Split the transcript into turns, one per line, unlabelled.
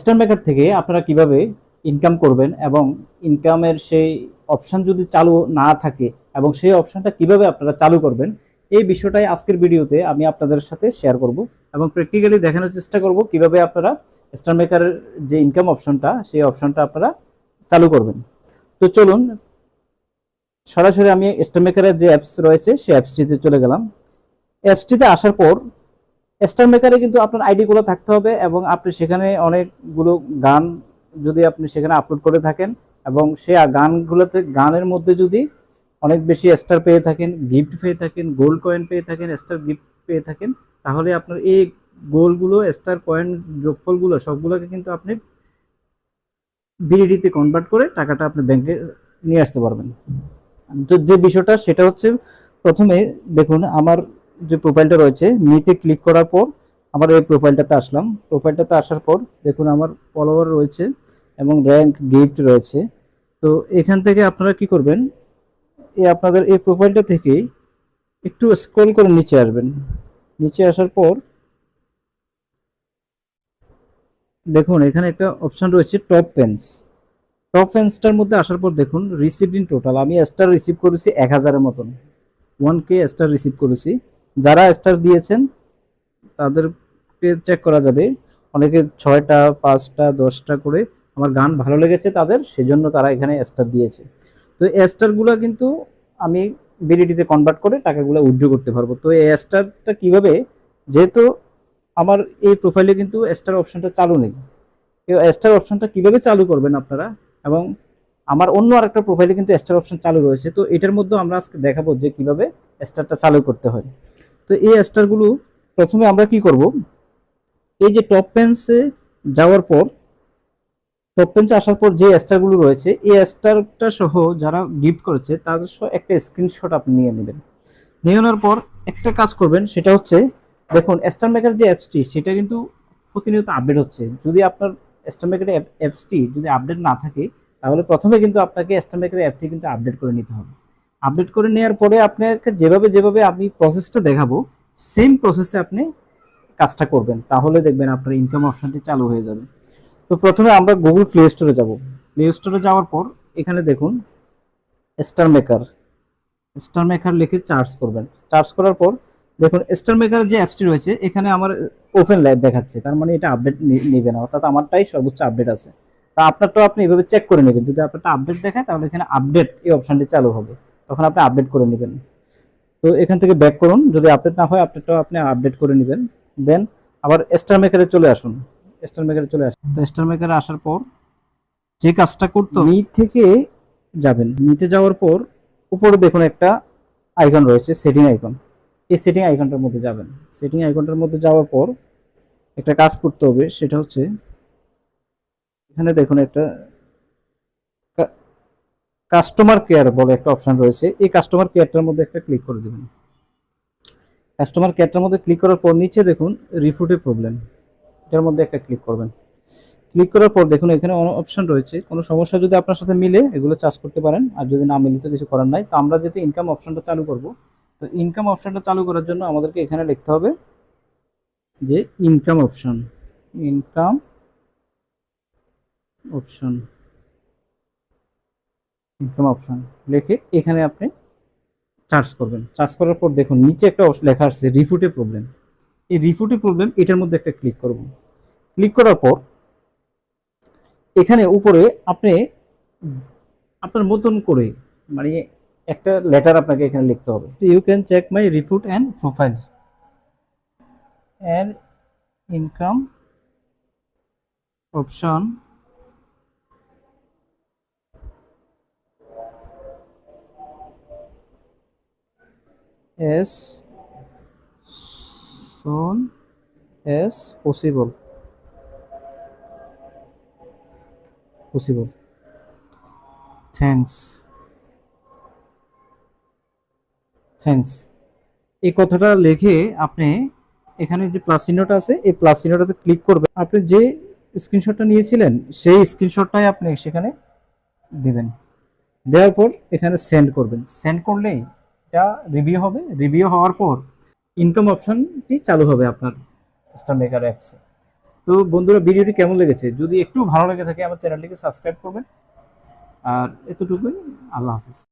Star maker থেকে আপনারা কীভাবে ইনকাম করবেন এবং ইনকামের সেই অপশান যদি চালু না থাকে এবং সেই অপশানটা কীভাবে আপনারা চালু করবেন, এই বিষয়টাই আজকের ভিডিওতে আমি আপনাদের সাথে শেয়ার করব এবং প্র্যাকটিক্যালি দেখানোর চেষ্টা করব কীভাবে আপনারা স্টার মেকারের যে ইনকাম অপশনটা সেই অপশনটা আপনারা চালু করবেন। তো চলুন, সরাসরি আমি স্টার মেকারের যে অ্যাপস রয়েছে, সেই অ্যাপসটিতে চলে গেলাম। অ্যাপসটিতে আসার পর স্টার মেকারে কিন্তু আপনার আইডিগুলো থাকতে হবে এবং আপনি সেখানে অনেকগুলো গান যদি আপনি সেখানে আপলোড করে থাকেন এবং সে গানগুলোতে, গানের মধ্যে যদি অনেক বেশি স্টার পেয়ে থাকেন গিফট পেয়ে থাকেন গোল্ড কয়েন পেয়ে থাকেন স্টার গিফট পেয়ে থাকেন, তাহলে আপনার এই গোলগুলো স্টার কয়েন যোগফলগুলো সবগুলোকে কিন্তু আপনি বিডিডিতে কনভার্ট করে টাকাটা আপনি ব্যাংকে নিয়ে আসতে পারবেন। যে বিষয়টা সেটা হচ্ছে প্রথমে দেখুন আমার যে প্রোফাইলটা রয়েছে মিতে ক্লিক করার পর আমার এই প্রোফাইলটাতে আসলাম। প্রোফাইলটাতে আসার পর দেখুন আমার ফলোয়ার রয়েছে এবং র্যাঙ্ক গিফট রয়েছে। তো এখান থেকে আপনারা কি করবেন? এই আপনাদের এই প্রোফাইলটা থেকেই একটু স্ক্রল করে নিচে আসবেন। নিচে আসার পর দেখুন, এখানে একটা অপশন রয়েছে টপ পেন্স টপ পেন্সটার মধ্যে আসার পর দেখুন রিসিভ ইন টোটাল আমি স্টার রিসিভ করেছি এক হাজারের মতন। ওয়ান কে স্টার রিসিভ করেছি। যারা স্টার দিয়েছেন, তাদেরকে চেক করা যাবে। অনেকে ছয়টা, পাঁচটা, দশটা করে আমার গান ভালো লেগেছে তাদের, সেজন্য তারা এখানে স্টার দিয়েছে। তো স্টারগুলো কিন্তু আমি বিডিটিতে কনভার্ট করে টাকাগুলো উইথড্র করতে পারব। তো এই স্টারটা কীভাবে, যেহেতু আমার এই প্রোফাইলে কিন্তু স্টার অপশনটা চালু নেই। এই স্টার অপশনটা কীভাবে চালু করবেন আপনারা? এবং আমার অন্য আরেকটা প্রোফাইলে কিন্তু স্টার অপশন চালু রয়েছে। তো এটার মধ্যে আমরা আজকে দেখাবো যে কীভাবে স্টারটা চালু করতে হয়। তো এই স্টারগুলো প্রথমে আমরা কি করব? এই যে টপ পেন্সে যাওয়ার পর টপ পেন্সে আসার পর যে স্টারগুলো রয়েছে, এই স্টারটা সহ যারা গিফট করেছে, তাদের সহ একটা স্ক্রিনশট আপনি নিয়ে নেবেন। নিয়ে নেওয়ার পর একটা কাজ করবেন, সেটা হচ্ছে, দেখুন স্টার মেকার যে অ্যাপসটি সেটা কিন্তু প্রতিনিয়ত আপডেট হচ্ছে। যদি আপনার স্টার মেকার অ্যাপসটি যদি আপডেট না থাকে, তাহলে প্রথমে কিন্তু আপনাকে স্টার মেকার অ্যাপটি কিন্তু আপডেট করে নিতে হবে। আপডেট করে নেওয়ার পরে আপনাকে যেভাবে যেভাবে আমি প্রসেসটা দেখাবো সেম প্রসেসে আপনি কাজটা করবেন। তাহলে দেখবেন আপনার ইনকাম অপশনটি চালু হয়ে যাবে। তো প্রথমে আমরা গুগল প্লে স্টোরে যাব। প্লে স্টোরে যাওয়ার পর এখানে দেখুন স্টার মেকার স্টার মেকার লিখে চার্জ করবেন। চার্জ করার পর দেখুন স্টার মেকার যে অ্যাপসটি রয়েছে, এখানে আমার ওপেন লাইভ দেখাচ্ছে। তার মানে এটা আপডেট নেবে না অর্থাৎ আমারটাই সর্বোচ্চ আপডেট আছে। তা আপনারটাও আপনি এভাবে চেক করে নেবেন। যদি আপনারটা আপডেট দেখায়, তাহলে এখানে আপডেট এই অপশানটি চালু হবে। তখন আপনি আপডেট করে নেবেন। তো এখান থেকে ব্যাক করুন যদি আপডেট না হয় আপডেটটাও আপনি আপডেট করে নেবেন। দেন আবার স্টার মেকারে চলে আসুন। স্টার মেকারে চলে আসুন। তো স্টার মেকারে আসার পর যে কাজটা করতো মি থেকে যাবেন। নিতে যাওয়ার পর উপরে দেখুন একটা আইকন রয়েছে সেটিং আইকন এই সেটিং আইকনটার মধ্যে যাবেন। সেটিং আইকনটার মধ্যে যাওয়ার পর একটা কাজ করতে হবে সেটা হচ্ছে এখানে দেখুন একটা কাস্টমার কেয়ার বলে একটা অপশন রয়েছে। এই কাস্টমার কেয়ারটার মধ্যে একটা ক্লিক করে দেবেন। কাস্টমার কেয়ারটার মধ্যে ক্লিক করার পর নিচে দেখুন রিফুটে প্রবলেম এটার মধ্যে একটা ক্লিক করবেন। ক্লিক করার পর দেখুন এখানে অপশন রয়েছে। কোনো সমস্যা যদি আপনার সাথে মিলে এগুলো চার্জ করতে পারেন। আর যদি না মিলে তো কিছু করার নাই। তো আমরা যেহেতু ইনকাম অপশনটা চালু করব, তো ইনকাম অপশনটা চালু করার জন্য আমাদেরকে এখানে লিখতে হবে যে income option income option income option লিখে এখানে আপনি চার্জ করবেন। চার্জ করার পর দেখুন, নিচে একটা লেখা আসছে রিফুটে প্রবলেম এই রিফুটে প্রবলেম এটার মধ্যে একটা ক্লিক করব। ক্লিক করার পর এখানে উপরে আপনি আপনার মতন করে মানে একটা লেটার আপনাকে এখানে লিখতে হবে। You can check my রিফুট and profile and income option as soon as possible possible thanks thanks. এই কথাটা লিখে আপনি এখানে যে প্লাস চিহ্নটা আছে, এই প্লাস চিহ্নটাতে ক্লিক করবেন। আপনি যে স্ক্রিনশটটা নিয়েছিলেন, সেই স্ক্রিনশটটাই আপনি সেখানে দিবেন। দেওয়ার পর এখানে সেন্ড করবেন। সেন্ড করলেই এটা রিভিউ হবে। রিভিউ হওয়ার পর ইনকাম অপশনটি চালু হবে আপনার স্টার মেকার অ্যাপসে তো বন্ধুরা ভিডিওটি কেমন লেগেছে? যদি একটু ভালো লেগে থাকে, আমার চ্যানেলটিকে সাবস্ক্রাইব করবেন। আর এতটুকুই, আল্লাহ হাফিজ।